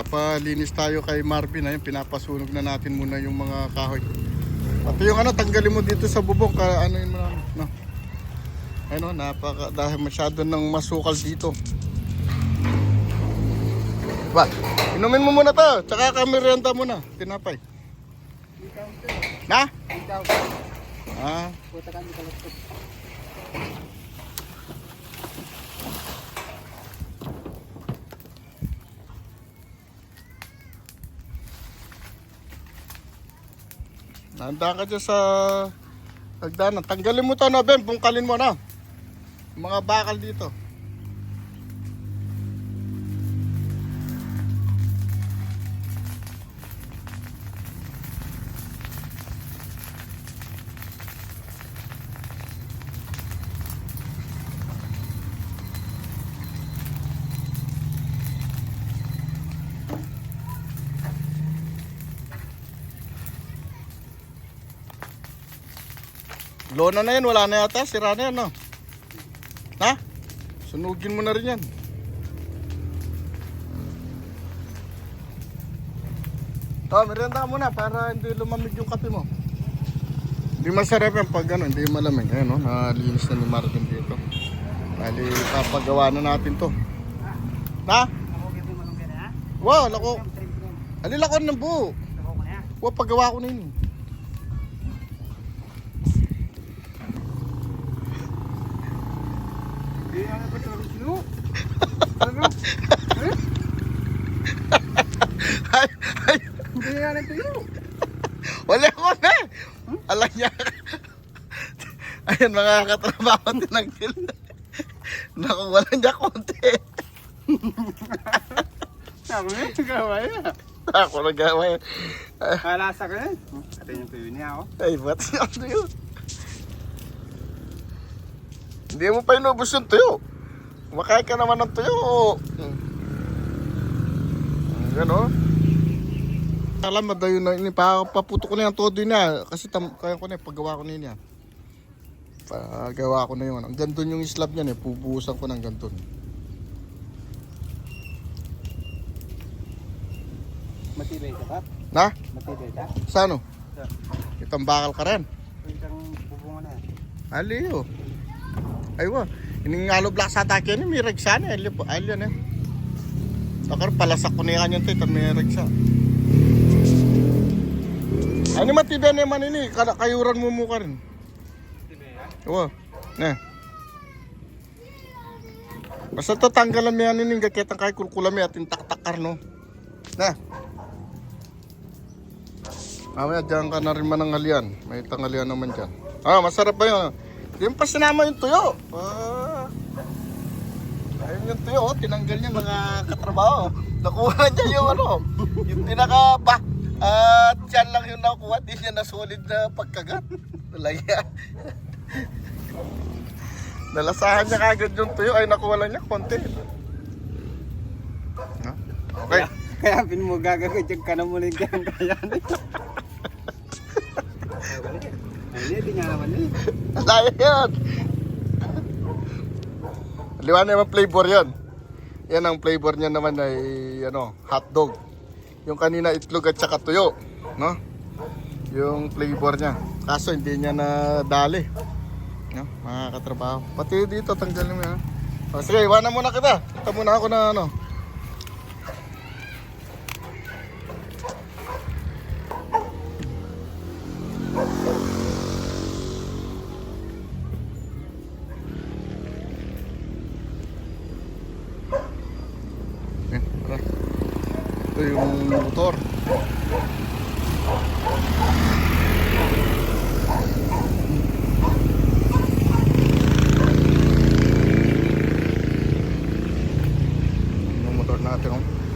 Papalinis tayo kay Marvin. Ayun, pinapasunog na natin muna yung mga kahoy. Pati yung ano, tanggalin mo dito sa bubong. Ka, ano yun mo na, no? Ayun, napaka, dahil masyado ng masukal dito. Ba, inumin mo muna to. Tsaka kamerenda muna. Tinapay. Na? Ah, puta ka, hindi nandaan ka dyan sa hagdanan. Tanggalin mo to na, Ben. Bungkalin mo na. Mga bakal dito. Lona na yan, wala na yata. Sira na yan, no? Ha? Sunugin mo na rin yan. Oh, merenda muna para hindi lumamig yung kape mo. Hindi masarap yan pag ano, hindi malamig. Ayan, no? Nalinis na ni Marvin dito. Bali, papagawa na natin to. Ha? Wow, lako. Alilakon ng buo. Wow, paggawa ko na yun. Hindi nga ba ito, Sino? Ano? ay, ay, Hindi nga na tuyo. Wala ko na. Alam niya. Ayun mga katrabaho tinagtil. Naku, wala niya konti. Ako na, gawa yan. Ako nagawa yun. Ay, Kalasa ka na. Ito yung tuyo niya, ako. Ay, ba't ano yun? Hindi mo pa inubos yung tuyo. Kumakain ka naman ng tuyo. Hmm. Gano? Alam mo daw yun na ini pa paputo ko na yung todo niya kasi tam, kaya ko na paggawa ko yan. Pagawa ko na yun. Ang ganton yung slab niyan eh, pubuhusan ko ng ganton. Matibay ka ba? Na? Matibay ka? Sa ano? Itang bakal ka rin. Pwedeng bubungan na. Aliyo. Aywa. Iningalo black sa atake ni may regsa ni ali po. Ali ne. Takar palasak ko niya kanyan tayo may regsa. Ano matibay na man ini kada kayuran mo ka rin. Ha? Oo. Ne. Basta tatanggalan mo yan ini gaketang kay kulkulam mi atin taktakar no. Ne. Mamaya dyan ka na rin manangalian. May tangalian naman dyan. Ah, masarap ba yun? Yung pa yung tuyo. Ah. Ayun yung tuyo, oh. tinanggal niya mga katrabaho. Nakuha niya yung ano, yung tinaka ba. At yan lang yung nakuha, di niya na solid na pagkagat. Talaya. Nalasahan niya kagad yung tuyo, ay nakuha lang niya konti. Okay. Kaya pin mo gagawin dyan ka na muna yung kaya kaya Alaya yan. Liwanag naman flavor yan. Yan ang flavor niya naman ay ano, hotdog. Yung kanina itlog at saka tuyo, no? Yung flavor niya. Kaso hindi niya na dali. No? Mga katrabaho. Pati dito tanggalin mo yan. Sige, iwanan muna kita. Ito muna ako na ano. Ito yung motor. Yung motor natin, oh.